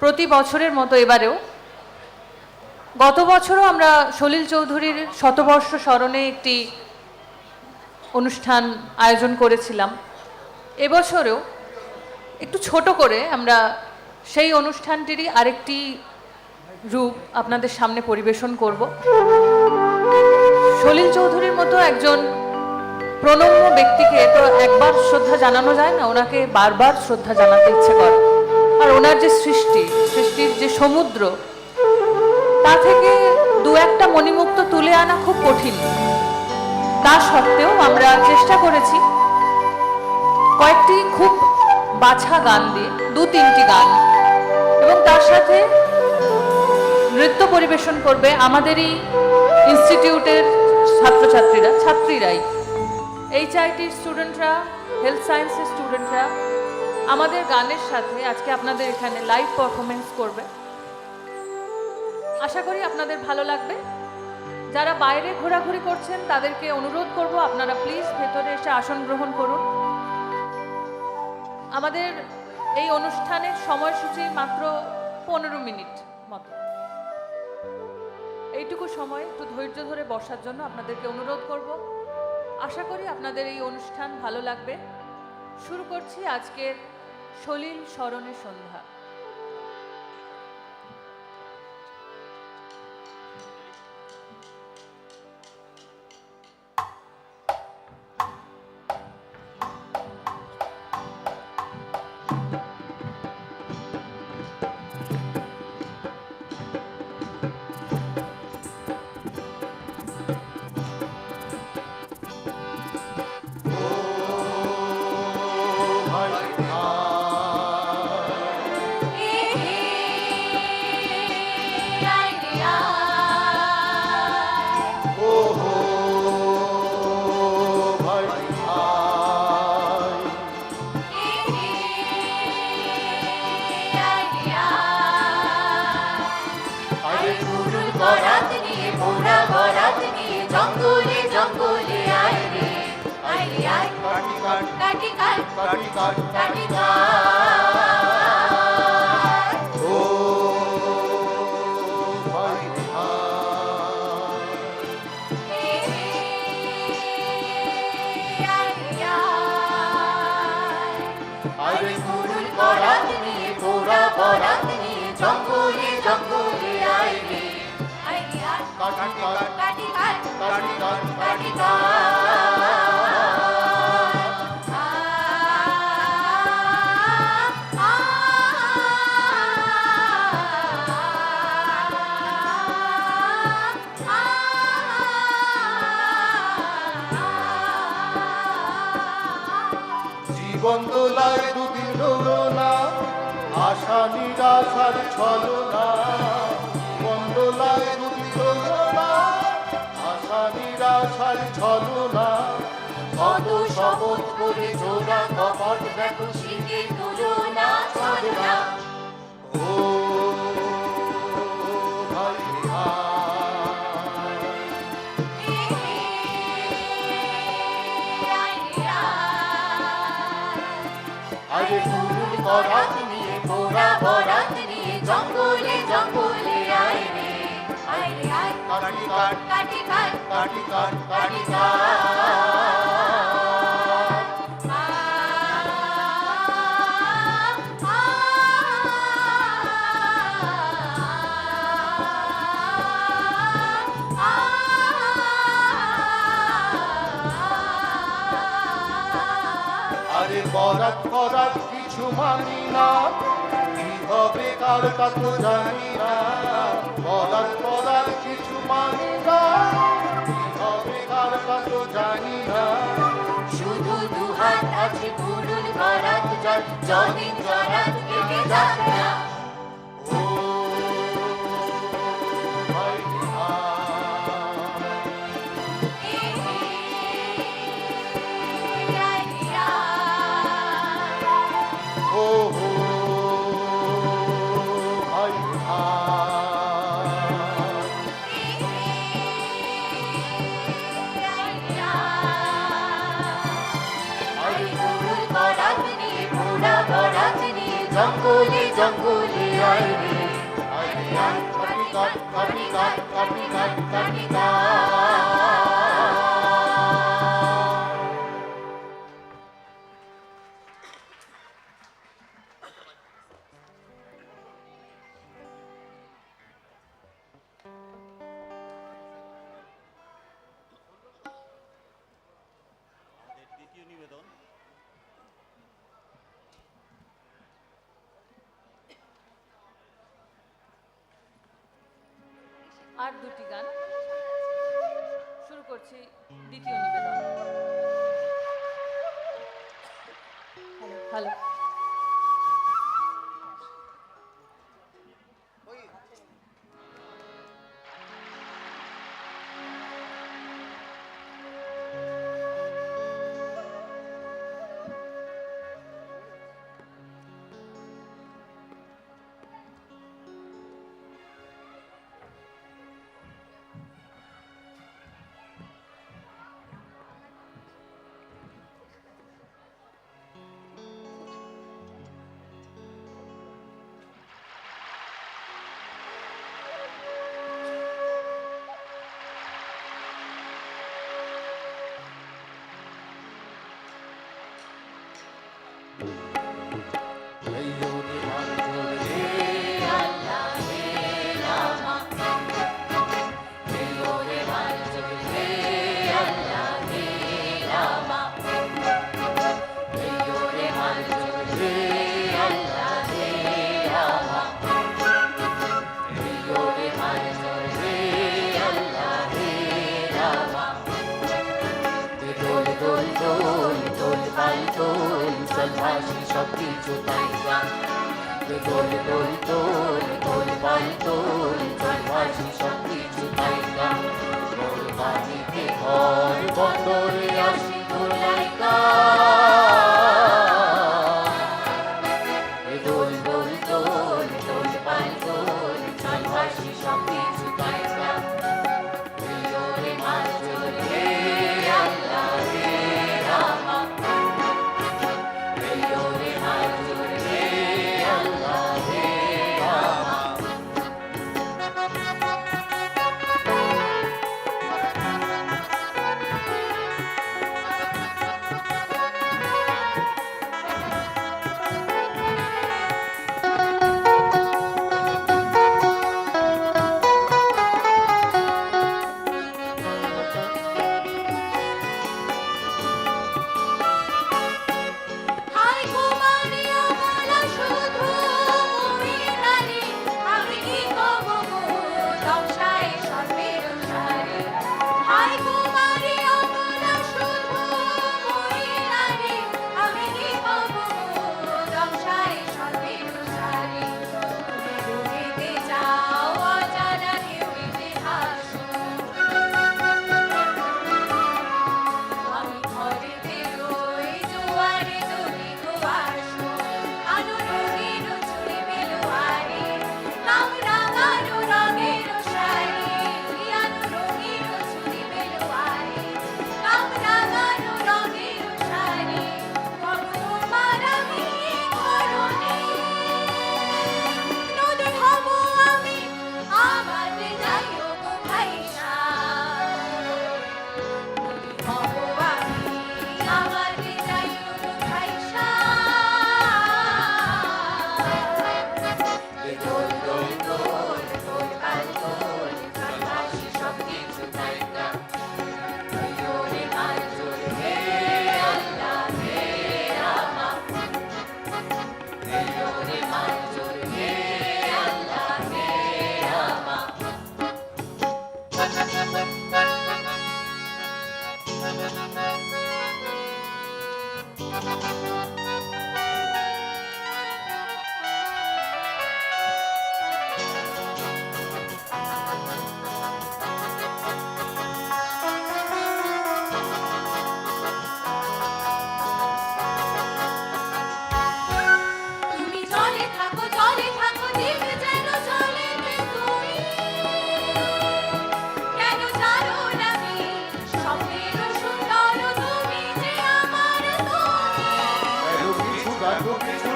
প্রতি বছরের মতো এবারেও গত বছরও আমরা সলিল চৌধুরীর শতবর্ষ স্মরণে একটি অনুষ্ঠান আয়োজন করেছিলাম। এবছরেও একটু ছোট করে আমরা সেই অনুষ্ঠানটিরই আরেকটি রূপ আপনাদের সামনে পরিবেশন করব। সলিল চৌধুরীর মতো একজন প্রণম্য ব্যক্তিকে তো একবার শ্রদ্ধা জানানো যায় না, ওনাকে বারবার শ্রদ্ধা জানাতে ইচ্ছে করে। আর ওনার যে সৃষ্টি, সৃষ্টির যে সমুদ্র, তা থেকে দু একটা মণিমুক্ত তুলে আনা খুব কঠিন। তা সত্ত্বেও আমরা চেষ্টা করেছি কয়েকটি খুব বাছা গান দিয়ে, দু তিনটি গান। এবং তার সাথে নৃত্য পরিবেশন করবে আমাদেরই ইনস্টিটিউটের ছাত্রছাত্রীরা, ছাত্রীরাই। এইচআইটির স্টুডেন্টরা হেলথ সায়েন্সের স্টুডেন্টরা আমাদের গানের সাথে আজকে আপনাদের এখানে লাইভ পারফরমেন্স করবে। আশা করি আপনাদের ভালো লাগবে। যারা বাইরে ঘোরাঘুরি করছেন, তাদেরকে অনুরোধ করব আপনারা প্লিজ ভেতরে এসে আসন গ্রহণ করুন। আমাদের এই অনুষ্ঠানের সময়সূচি মাত্র পনেরো মিনিট মতো। এইটুকু সময় একটু ধৈর্য ধরে বসার জন্য আপনাদেরকে অনুরোধ করব। আশা করি আপনাদের এই অনুষ্ঠান ভালো লাগবে। শুরু করছি আজকের সলিল স্মরণে সন্ধ্যা। কাটি কাট কাটি আরে নিরাশার ছলো না জীবন দোলায় দুদিন হলো না আশা নিরাশার ছলো কত শপথ করে জোড়া কপট দেখো শিখে তুলনা চলে ও আরে ফুল বরাত নিয়ে মোরা বরাত জঙ্গলে জঙ্গলে আয় রে আয় রে আয়। কাটি কাট কাটি কাট কাটি কাট কাটি আরে বরাত কিছু মানি না। হবে কার তা জানি না। বলার বলার কিছু মানি না। হবে কার তা জানি না। শুধু দুহাত আছে পুরুল বরাত জল, জমিন, জরাত কেটে যাবে না। জঙ্গলে আইরে আইরে কাটি কাট কাটি কাট কাটি কাট কাটি কাট আর দুটি গান। শুরু করছি দ্বিতীয় নিবেদন। Hello hello. সব কিছু তাই গান দোল দোল দোল দোল পাই দোল দোল ভাসি সব কিছু তাই গান দোল বাজিতে ঘর বদলে আসে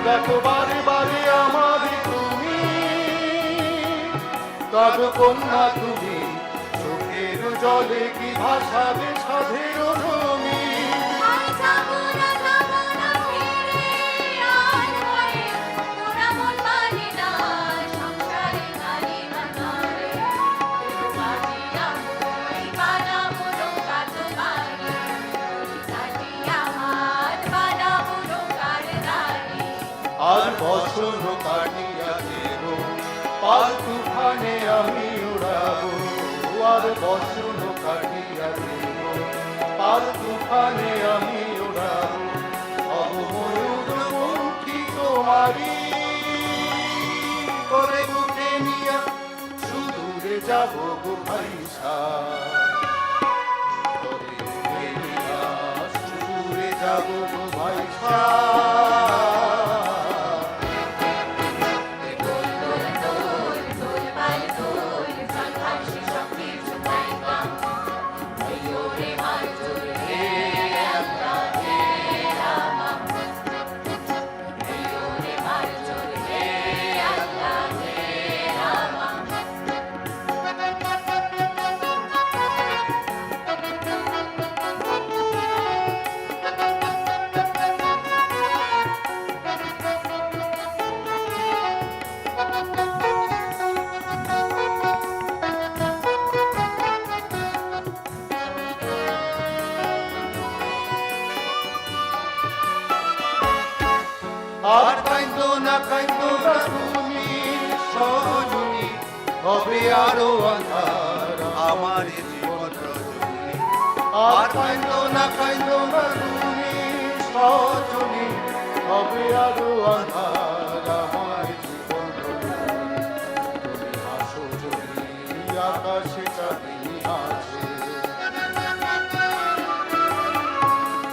দেখো বারে বারে আমার তুমি। তব কন্যা তুমি চোখের জলে কি ভাষাবে সাধে? আর বছর কাটিয়া দেব। পাল তুফানে আমি উড়াবো আর বছর কাটিয়া দেব। পাল তুফানে আমি উড়াবো সুদূরে যাব গো ভাইসা। করে যাব গো ভাইসা। হবে আরও আন্ধার আমার জীবন। তুমি হাসো যদি আকাশে চাঁদনি আছে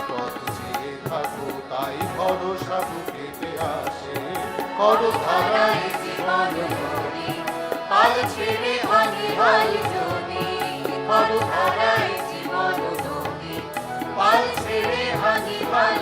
পথ চেয়ে থাকো তাই ভরসা বুকেতে আসে করো ধারায় জীবন পাল ছেড়ে জনি ধারায় জীবন পাল ছেড়ে ভাঙি হাল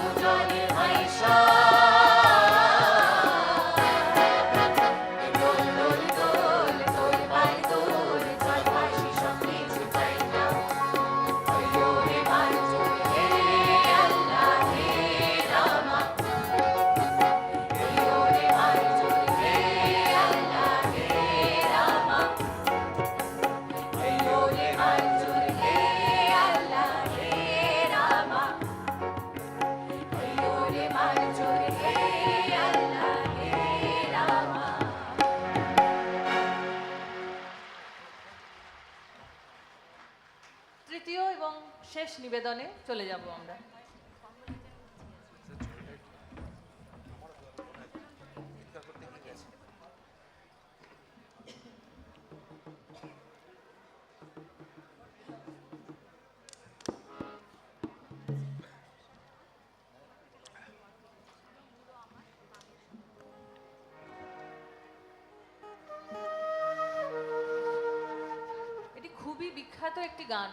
বিখ্যাত একটি গান,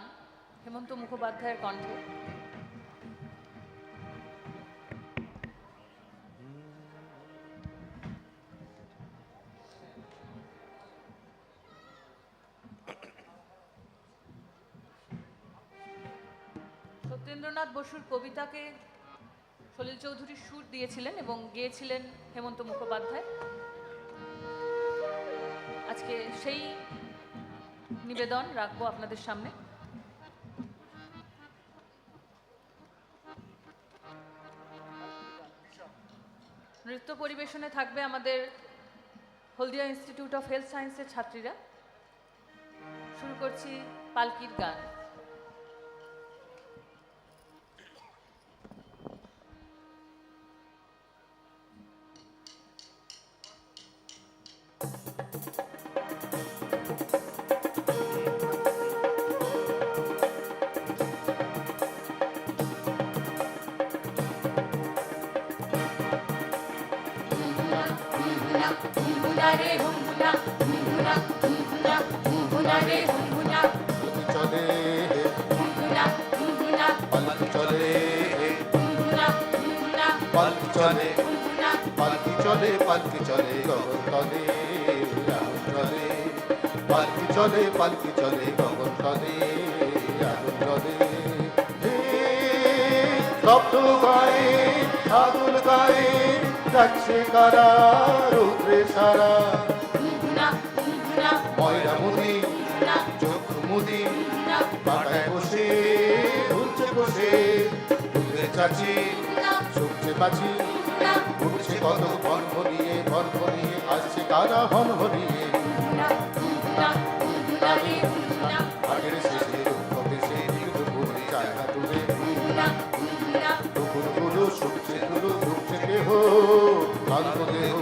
হেমন্ত মুখোপাধ্যায়ের কণ্ঠে। সত্যেন্দ্রনাথ বসুর কবিতাকে সলিল চৌধুরী সুর দিয়েছিলেন এবং গেয়েছিলেন হেমন্ত মুখোপাধ্যায়। আজকে সেই নিবেদন রাখব আপনাদের সামনে। নৃত্য পরিবেশনে থাকবে আমাদের হলদিয়া ইনস্টিটিউট অফ হেলথ সায়েন্সের ছাত্রীরা। শুরু করছি পালকির গান। পালকি চলে পালকি চলে পালকি চলে, গগন তলে আগুন চলে, পালকি চলে পালকি চলে গগন তলে আগুন তলে শব্দ গায়ে আগুন গায়ে। যাচ্ছে কারা রৌদ্রে সারা। ময়রা মুদি চোখ মুদি বাটায় বসে ঝুলছে বসে। দুধে চাচি শুকছে বাছি উঠছে কত ঘন ঘনিয়ে ঘন ঘনিয়ে আসছে কারা হন হনিয়ে ক্লান্ত দেহ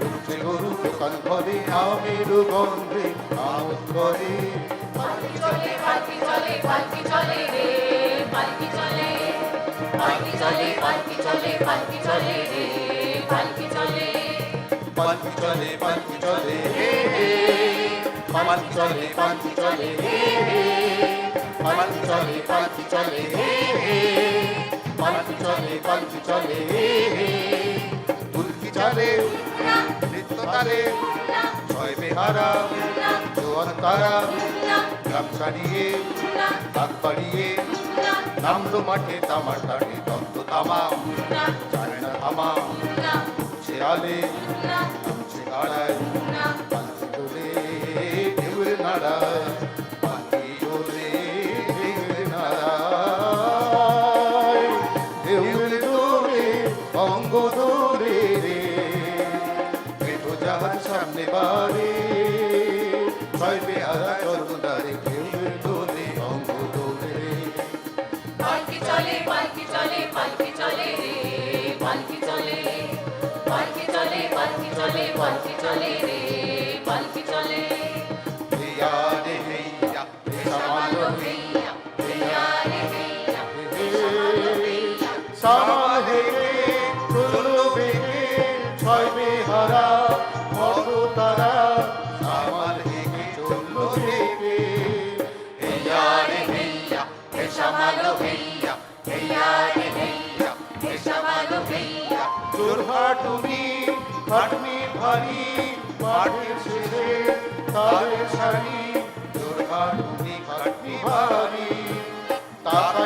ঢুকছে গরু দোকান ঘরে আমের গন্ধে আমোদ করে পালকি চলে পালকি চলে পালকি চলে রে পালকি চলে পালকি চলে পালকি চলে পালকি চলে রে পালকি চলে পালকি চলে পালকি চলে হে হে পালকি চলে পালকি চলে হে হে পালকি চলে পালকি চলে হে হে পালকি চলে পালকি চলে হে হে চলে নৃত্য তালে ছয় বেহারা জোয়ার তারা গ্রাম ছাড়িয়ে হাত বাড়িয়ে, নামলো মাঠে তামার টানে দন্ত তামা যায় না থামা নামছে পালকি চলে রে পালকি চলে পালকি চলে পালকি চলে পালকি রে। জোরহাটুনি হাটমি ভারী মাঠের ছেড়ে তারে সারি তুমি হাটমি ভারী তাকাই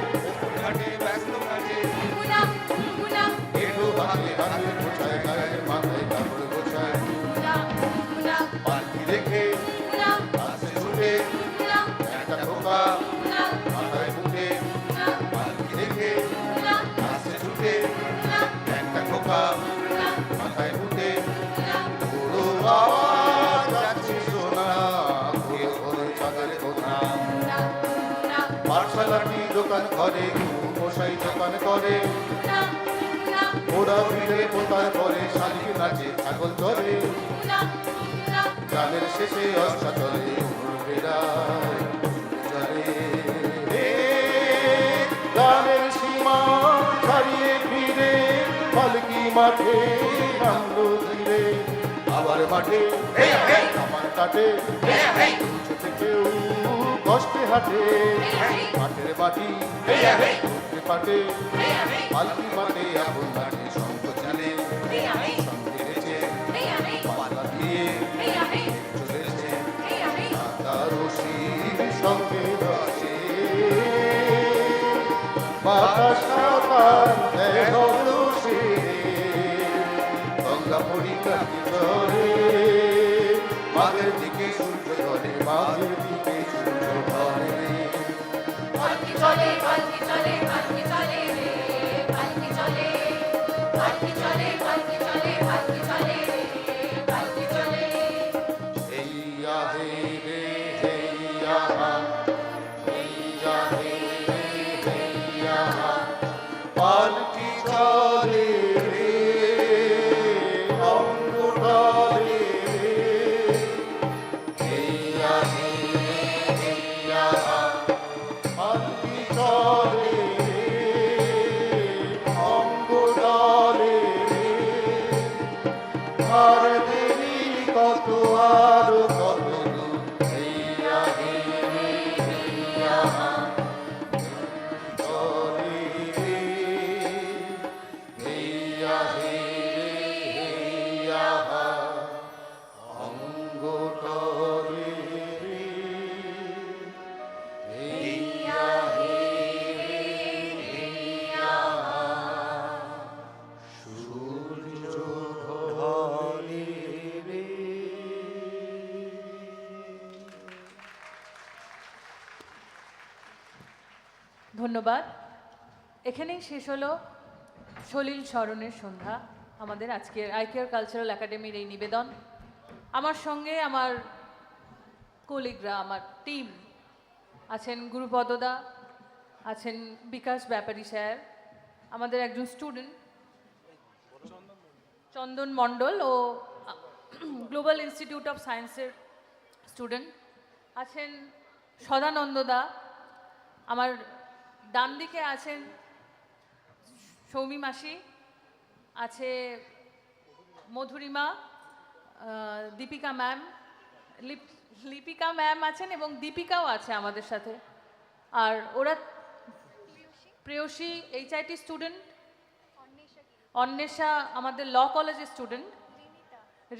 হাতে মাথায় কাপড় গোছায় পাল্টি রেখে আসে ছুটে একটা ঠোকা মাথায় মুখে পাল্টি রেখে আসে ছুটে একটা ঠোকা মাথায় মুখে আওয়াজ যাচ্ছে ঘুরে চাঁদের কোনা পাঠশালাটি দোকান করে মশাই দোকান করে ওরা ভিড়ে পোতার পরে শালিক নাচে ছাগল ধরে। গ্রামের শেষে অস্তা চলে বেড়ায় গ্রামের সীমা ছাড়িয়ে ফিরে পালকি মাঠে নামলো ধীরে। আবার মাঠে আমার কাটে কেউ কষ্টে হাঁটে। মাঠের বাটি পাটে পালকি মাঠে এখন কাঁদিল রে মাঝের চলে পালকি চলে পালকি চলে রে এখানেই শেষ হলো সলিল স্মরণের সন্ধ্যা, আমাদের আজকের আইকিয়ার কালচারাল একাডেমির এই নিবেদন। আমার সঙ্গে আমার কলিগরা, আমার টিম আছেন গুরুপদদা, আছেন বিকাশ ব্যাপারী স্যার, আমাদের একজন স্টুডেন্ট, চন্দন মণ্ডল ও গ্লোবাল ইনস্টিটিউট অফ সায়েন্সের স্টুডেন্ট, আছেন সদানন্দদা আমার ডান দিকে আছেন সৌমি মাসি, আছে মধুরিমা দীপিকা ম্যাম, লিপ, লিপিকা ম্যাম আছেন এবং দীপিকাও আছে আমাদের সাথে। আর ওরা প্রেয়সী এইচআইটি স্টুডেন্ট অন্বেষা আমাদের ল কলেজের স্টুডেন্ট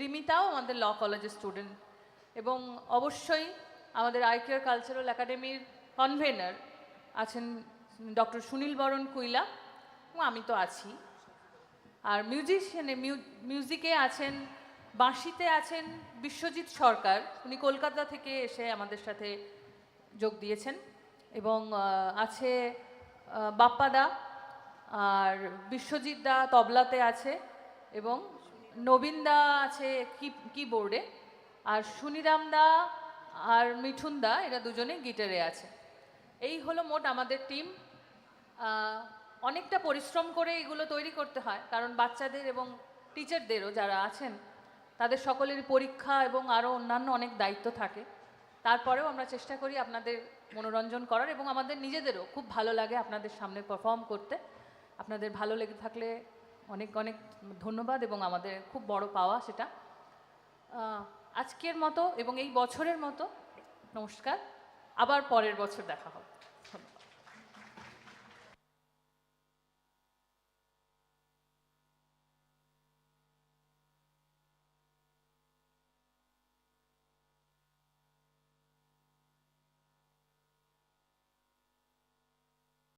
রিমিতাও আমাদের ল কলেজের স্টুডেন্ট এবং অবশ্যই আমাদের আইকিয়ার কালচারাল একাডেমির কনভেনার আছেন ডক্টর সুনীল বরণ কুইলা। আমি তো আছি। আর মিউজিশিয়ানে মিউজিকে আছেন, বাঁশিতে আছেন বিশ্বজিৎ সরকার। উনি কলকাতা থেকে এসে আমাদের সাথে যোগ দিয়েছেন। এবং আছে বাপ্পাদা আর বিশ্বজিৎ দা তবলাতে আছে। এবং নবীন দা আছে কি- কিবোর্ডে আর সুনিরাম দা আর মিঠুন দা, এরা দুজনে গিটারে আছে। এই হলো মোট আমাদের টিম অনেকটা পরিশ্রম করে এগুলো তৈরি করতে হয়, কারণ বাচ্চাদের এবং টিচারদেরও যারা আছেন, তাদের সকলেরই পরীক্ষা এবং আরও অন্যান্য অনেক দায়িত্ব থাকে। তারপরেও আমরা চেষ্টা করি আপনাদের মনোরঞ্জন করার এবং আমাদের নিজেদেরও খুব ভালো লাগে আপনাদের সামনে পারফর্ম করতে। আপনাদের ভালো লেগে থাকলে অনেক অনেক ধন্যবাদ এবং আমাদের খুব বড় পাওয়া সেটা। আজকের মতো এবং এই বছরের মতো, নমস্কার, আবার পরের বছর দেখা হবে।